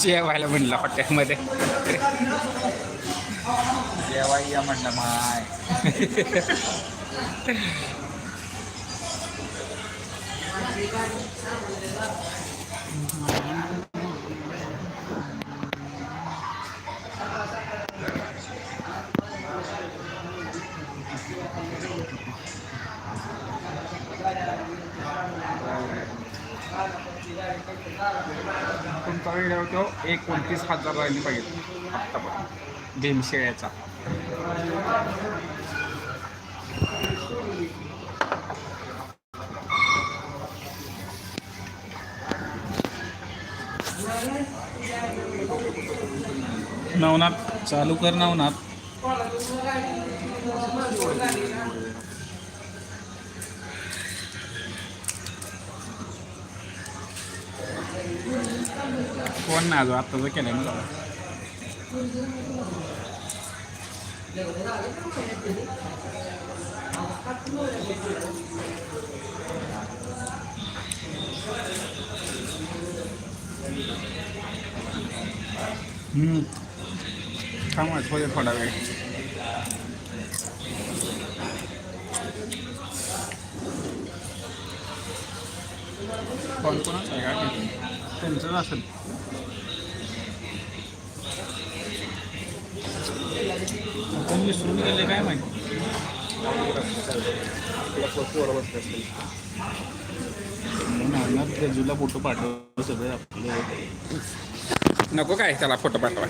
जेवायला म्हणलं हॉटेलमध्ये. जेवाय या म्हणलं माय. तुमचा व्हिडिओ तो एकोणतीस हजार राहिली पाहिजे. आत्तापर्यंत भीमशेळ्याचा. नवनाथ चालू कर नवनाथ. कोण नाही अजून आत्ताचं केलंय मला हम्म. थांबा थोडे थोडा वेळ कोण कोणाचं आहे? का ते? त्यांचंच असेल. कोण विसरून गेले काय माहिती? गजूला फोटो पाठव सगळे आपले. नको काय त्याला फोटो पाठवा.